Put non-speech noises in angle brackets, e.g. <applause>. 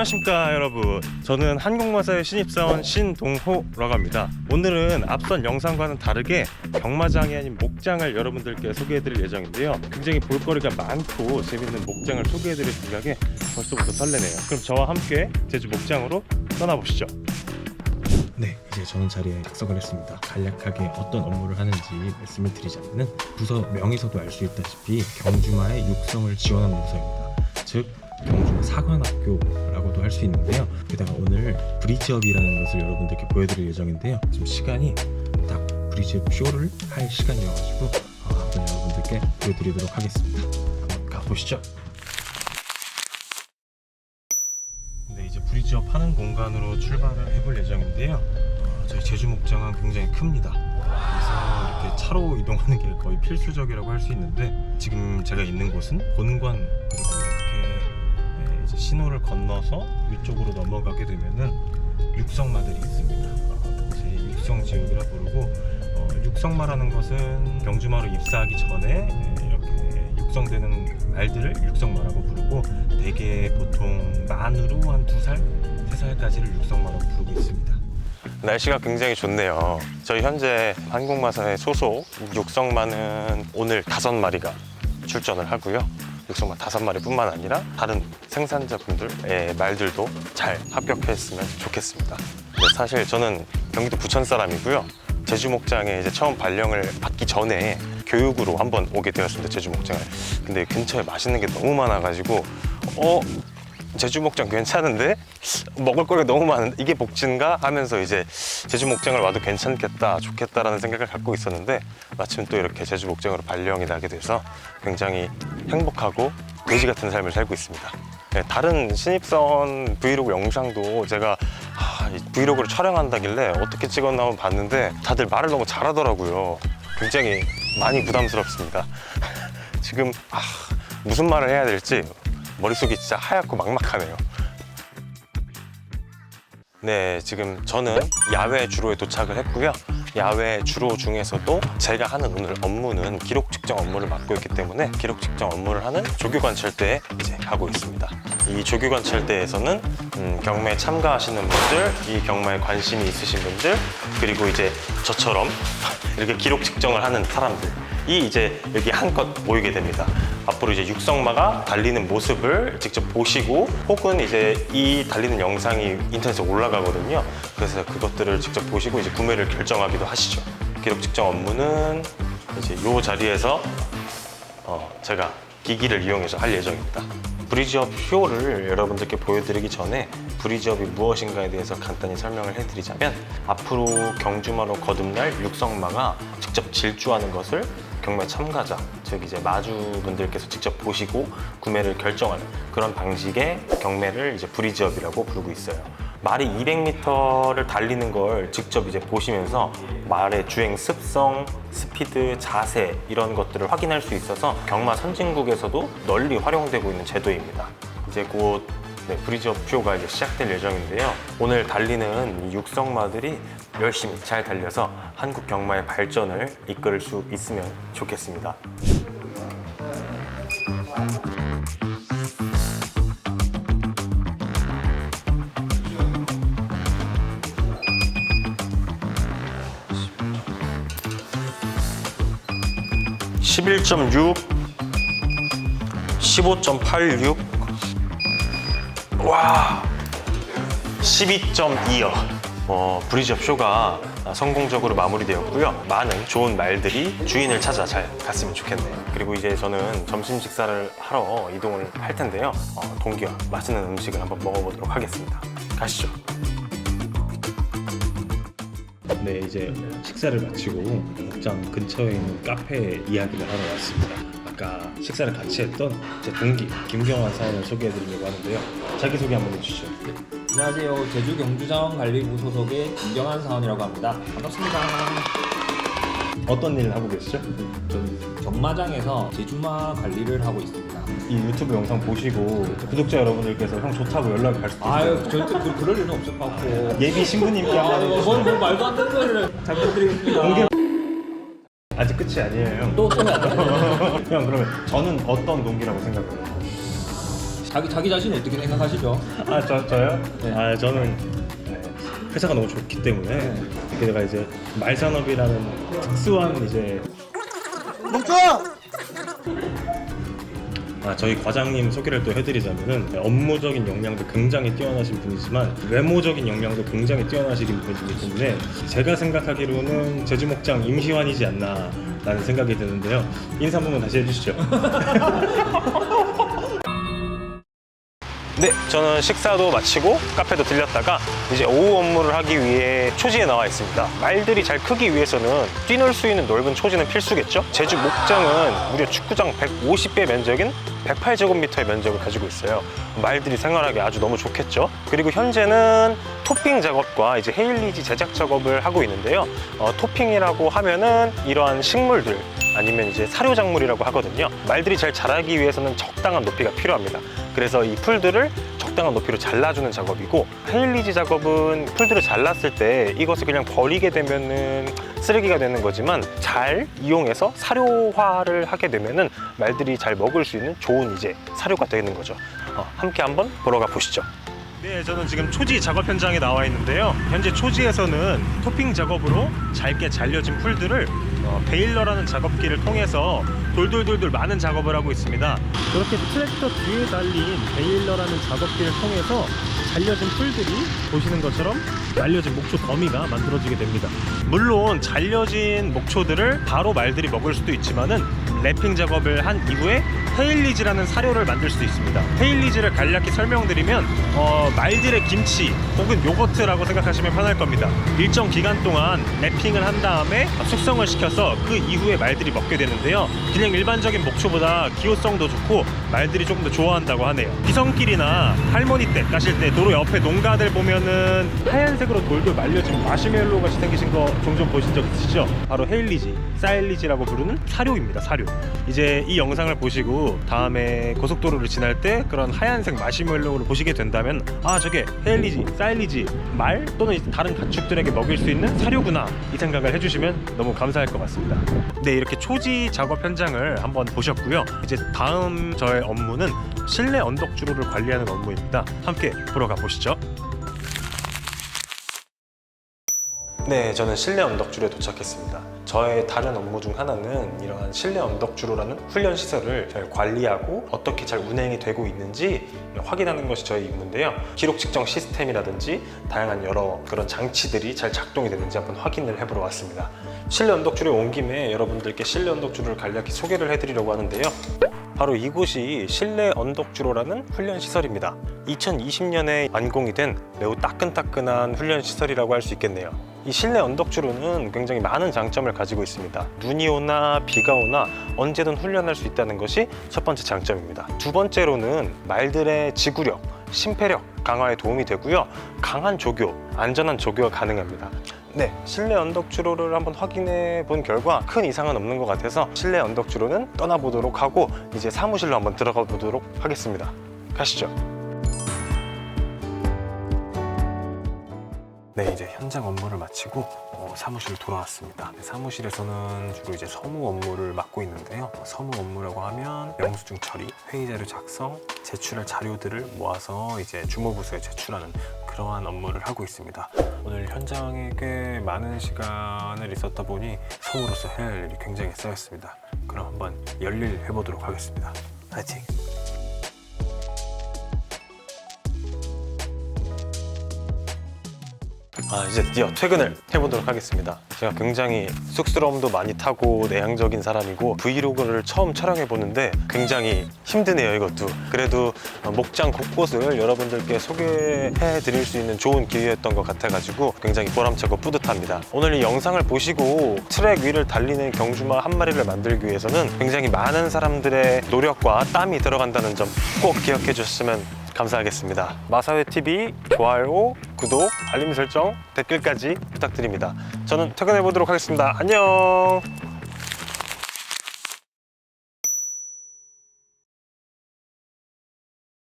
안녕하십니까 여러분. 저는 한국마사의 신입사원 신동호라고 합니다. 오늘은 앞선 영상과는 다르게 경마장이 아닌 목장을 여러분들께 소개해드릴 예정인데요. 굉장히 볼거리가 많고 재밌는 목장을 소개해드릴 생각에 벌써부터 설레네요. 그럼 저와 함께 제주 목장으로 떠나보시죠. 네, 이제 저는 자리에 착석을 했습니다. 간략하게 어떤 업무를 하는지 말씀을 드리자면은 부서 명에서도 알 수 있다시피 경주마의 육성을 지원하는 부서입니다. 즉 경주마 사관학교라고도 할 수 있는데요. 게다가 오늘 브리지업이라는 것을 여러분들께 보여드릴 예정인데요. 지금 시간이 딱 브리지업 쇼를 할 시간이어가지고 어, 한번 여러분들께 보여드리도록 하겠습니다. 한번 가보시죠. 네, 이제 브리지업 하는 공간으로 출발을 해볼 예정인데요. 어, 저희 제주 목장은 굉장히 큽니다. 그래서 이렇게 차로 이동하는 게 거의 필수적이라고 할 수 있는데 지금 제가 있는 곳은 본관 그리고 신호를 건너서 위쪽으로 넘어가게 되면은 육성마들이 있습니다. 어, 이제 육성 지역이라 부르고 어, 육성마라는 것은 경주마로 입사하기 전에 네, 이렇게 육성되는 말들을 육성마라고 부르고 대개 보통 만으로 한 두 살, 세 살까지를 육성마라고 부르고 있습니다. 날씨가 굉장히 좋네요. 저희 현재 한국마사의 소속 육성마는 오늘 다섯 마리가 출전을 하고요. 육성마 다섯 마리뿐만 아니라 다른 생산자분들의 말들도 잘 합격했으면 좋겠습니다. 네, 사실 저는 경기도 부천 사람이고요. 제주 목장에 이제 처음 발령을 받기 전에 교육으로 한번 오게 되었습니다. 제주 목장을. 근데 근처에 맛있는 게 너무 많아가지고 어 제주 목장 괜찮은데 먹을 거리가 너무 많은데 이게 복지인가 하면서 이제 제주 목장을 와도 괜찮겠다 좋겠다라는 생각을 갖고 있었는데 마침 또 이렇게 제주 목장으로 발령이 나게 돼서 굉장히 행복하고 돼지 같은 삶을 살고 있습니다. 네, 다른 신입사원 브이로그 영상도 제가 아, 이 브이로그를 촬영한다길래 어떻게 찍었나 한번 봤는데 다들 말을 너무 잘하더라고요. 굉장히 많이 부담스럽습니다. <laughs> 지금 아, 무슨 말을 해야 될지 머릿속이 진짜 하얗고 막막하네요. 네, 지금 저는 야외 주로에 도착을 했고요. 야외 주로 중에서도 제가 하는 오늘 업무는 기록 측정 업무를 맡고 있기 때문에 기록 측정 업무를 하는 조교 관찰대에 이제 하고 있습니다. 이 조교 관찰대에서는 음, 경매에 참가하시는 분들, 이 경마에 관심이 있으신 분들, 그리고 이제 저처럼 <laughs> 이렇게 기록 측정을 하는 사람들 이 이제 여기 한껏 모이게 됩니다. 앞으로 이제 육성마가 달리는 모습을 직접 보시고 혹은 이제 이 달리는 영상이 인터넷에 올라가거든요. 그래서 그것들을 직접 보시고 이제 구매를 결정하기도 하시죠. 기록 측정 업무는 이제 이 자리에서 어, 제가 기기를 이용해서 할 예정입니다. 브리지업 효를 여러분들께 보여드리기 전에 브리지업이 무엇인가에 대해서 간단히 설명을 해드리자면 앞으로 경주마로 거듭날 육성마가 직접 질주하는 것을 경매 참가자, 즉 이제 마주분들께서 직접 보시고 구매를 결정하는 그런 방식의 경매를 이제 브리지업이라고 부르고 있어요. 말이 200m를 달리는 걸 직접 이제 보시면서 말의 주행 습성, 스피드, 자세 이런 것들을 확인할 수 있어서 경마 선진국에서도 널리 활용되고 있는 제도입니다. 이제 곧 네, 브리지업 쇼가 이제 시작될 예정인데요. 오늘 달리는 이 육성마들이 열심히 잘 달려서 한국 경마의 발전을 이끌 수 있으면 좋겠습니다. (11.6) (15.86) 와. 12.2여 어, 브리지업 쇼가 성공적으로 마무리되었고요. 많은 좋은 말들이 주인을 찾아 잘 갔으면 좋겠네요. 그리고 이제 저는 점심 식사를 하러 이동을 할 텐데요. 어, 동기와 맛있는 음식을 한번 먹어보도록 하겠습니다. 가시죠. 네 이제 식사를 마치고 목장 근처에 있는 카페 이야기를 하러 왔습니다 아까 식사를 같이 했던 제 동기 김경환 사원을 소개해드리려고 하는데요 자기소개 한번 해주시죠 안녕하세요. 제주 경주자원관리부 소속의 김경환 사원이라고 합니다. 반갑습니다. 어떤 일을 하고 계시죠? 저는 경마장에서 제주마 관리를 하고 있습니다. 이 유튜브 영상 보시고 구독자 여러분들께서 형 좋다고 연락이 갈 수도 있어요 아유, 절대 그, 그럴 일은 없을 것 같고. 예비 신부님께 아, 한번 뭐, 해주시죠 뭐 말도 안 되는 소리를 잘 부탁드리겠습니다. 공개 아직 끝이 아니에요 형 또, 또 해야 돼. <laughs> 형 그러면 저는 어떤 동기라고 생각해요? 자기 자기 자신 어떻게 생각하시죠? 아, 저, 저요? 네. 아, 저는 네, 회사가 너무 좋기 때문에 네. 게다가 이제 말산업이라는 특수한 이제 아, 저희 과장님 소개를 또 해드리자면은 업무적인 역량도 굉장히 뛰어나신 분이지만 외모적인 역량도 굉장히 뛰어나시긴 분이기 때문에 제가 생각하기로는 제주목장 임시완이지 않나라는 생각이 드는데요. 인사 한 번만 다시 해주시죠. <laughs> 네, 저는 식사도 마치고 카페도 들렸다가 이제 오후 업무를 하기 위해 초지에 나와 있습니다. 말들이 잘 크기 위해서는 뛰놀 수 있는 넓은 초지는 필수겠죠? 제주 목장은 무려 축구장 150배 면적인 108제곱미터의 면적을 가지고 있어요. 말들이 생활하기 아주 너무 좋겠죠? 그리고 현재는 토핑 작업과 이제 헤일리지 제작 작업을 하고 있는데요. 어, 토핑이라고 하면은 이러한 식물들 아니면 이제 사료 작물이라고 하거든요. 말들이 잘 자라기 위해서는 적당한 높이가 필요합니다. 그래서 이 풀들을 적당한 높이로 잘라주는 작업이고 헤일리지 작업은 풀들을 잘랐을 때 이것을 그냥 버리게 되면은 쓰레기가 되는 거지만 잘 이용해서 사료화를 하게 되면은 말들이 잘 먹을 수 있는 좋은 이제 사료가 되는 거죠. 어, 함께 한번 보러 가 보시죠. 네, 저는 지금 초지 작업 현장에 나와 있는데요. 현재 초지에서는 토핑 작업으로 잘게 잘려진 풀들을 어, 베일러라는 작업기를 통해서 돌돌돌돌 많은 작업을 하고 있습니다. 그렇게 트랙터 뒤에 달린 베일러라는 작업기를 통해서 잘려진 풀들이 보시는 것처럼 말려진 목초 더미가 만들어지게 됩니다. 물론 잘려진 목초들을 바로 말들이 먹을 수도 있지만은 랩핑 작업을 한 이후에 헤일리지라는 사료를 만들 수도 있습니다. 헤일리지를 간략히 설명드리면 어, 말들의 김치 혹은 요거트라고 생각하시면 편할 겁니다. 일정 기간 동안 랩핑을 한 다음에 숙성을 시켜서 그 이후에 말들이 먹게 되는데요. 그냥 일반적인 목초보다 기호성도 좋고 말들이 조금 더 좋아한다고 하네요. 기성길이나 할머니 댁 가실 때 도로 옆에 농가들 보면은 하얀색으로 돌돌 말려진 마시멜로 같이 생기신 거 종종 보신 적 있으시죠? 바로 헤일리지, 사일리지라고 부르는 사료입니다. 사료. 이제 이 영상을 보시고 다음에 고속도로를 지날 때 그런 하얀색 마시멜로를 보시게 된다면 아 저게 헤일리지, 사일리지 말 또는 다른 가축들에게 먹일 수 있는 사료구나 이 생각을 해주시면 너무 감사할 것 같습니다. 네 이렇게 초지 작업 현장을 한번 보셨고요. 이제 다음 저의 업무는 실내 언덕 주로를 관리하는 업무입니다. 함께 보러 가보시죠. 네, 저는 실내 언덕주로에 도착했습니다. 저의 다른 업무 중 하나는 이러한 실내 언덕주로라는 훈련 시설을 잘 관리하고 어떻게 잘 운행이 되고 있는지 확인하는 것이 저의 임무인데요. 기록 측정 시스템이라든지 다양한 여러 그런 장치들이 잘 작동이 되는지 한번 확인을 해보러 왔습니다. 실내 언덕주로에 온 김에 여러분들께 실내 언덕주로를 간략히 소개를 해드리려고 하는데요. 바로 이곳이 실내 언덕주로라는 훈련 시설입니다. 2020년에 완공이 된 매우 따끈따끈한 훈련 시설이라고 할 수 있겠네요. 이 실내 언덕주로는 굉장히 많은 장점을 가지고 있습니다. 눈이 오나 비가 오나 언제든 훈련할 수 있다는 것이 첫 번째 장점입니다. 두 번째로는 말들의 지구력, 심폐력 강화에 도움이 되고요. 강한 조교, 안전한 조교가 가능합니다. 네, 실내 언덕 주로를 한번 확인해 본 결과 큰 이상은 없는 것 같아서 실내 언덕 주로는 떠나보도록 하고 이제 사무실로 한번 들어가 보도록 하겠습니다. 가시죠. 네, 이제 현장 업무를 마치고 어, 사무실로 돌아왔습니다. 네, 사무실에서는 주로 이제 서무 업무를 맡고 있는데요. 어, 서무 업무라고 하면 영수증 처리, 회의 자료 작성, 제출할 자료들을 모아서 이제 주무부서에 제출하는 그러한 업무를 하고 있습니다. 오늘 현장에 꽤 많은 시간을 있었다 보니 서무로서 해야 할 일이 굉장히 쌓였습니다. 그럼 한번 열일 해보도록 하겠습니다. 파이팅! 아, 이제 드디어 퇴근을 해보도록 하겠습니다. 제가 굉장히 쑥스러움도 많이 타고 내향적인 사람이고 브이로그를 처음 촬영해 보는데 굉장히 힘드네요, 이것도. 그래도 어, 목장 곳곳을 여러분들께 소개해 드릴 수 있는 좋은 기회였던 것 같아가지고 굉장히 보람차고 뿌듯합니다. 오늘 이 영상을 보시고 트랙 위를 달리는 경주마 한 마리를 만들기 위해서는 굉장히 많은 사람들의 노력과 땀이 들어간다는 점 꼭 기억해 주셨으면 감사하겠습니다. 마사회 TV 좋아요, 구독, 알림 설정, 댓글까지 부탁드립니다. 저는 퇴근해 보도록 하겠습니다. 안녕.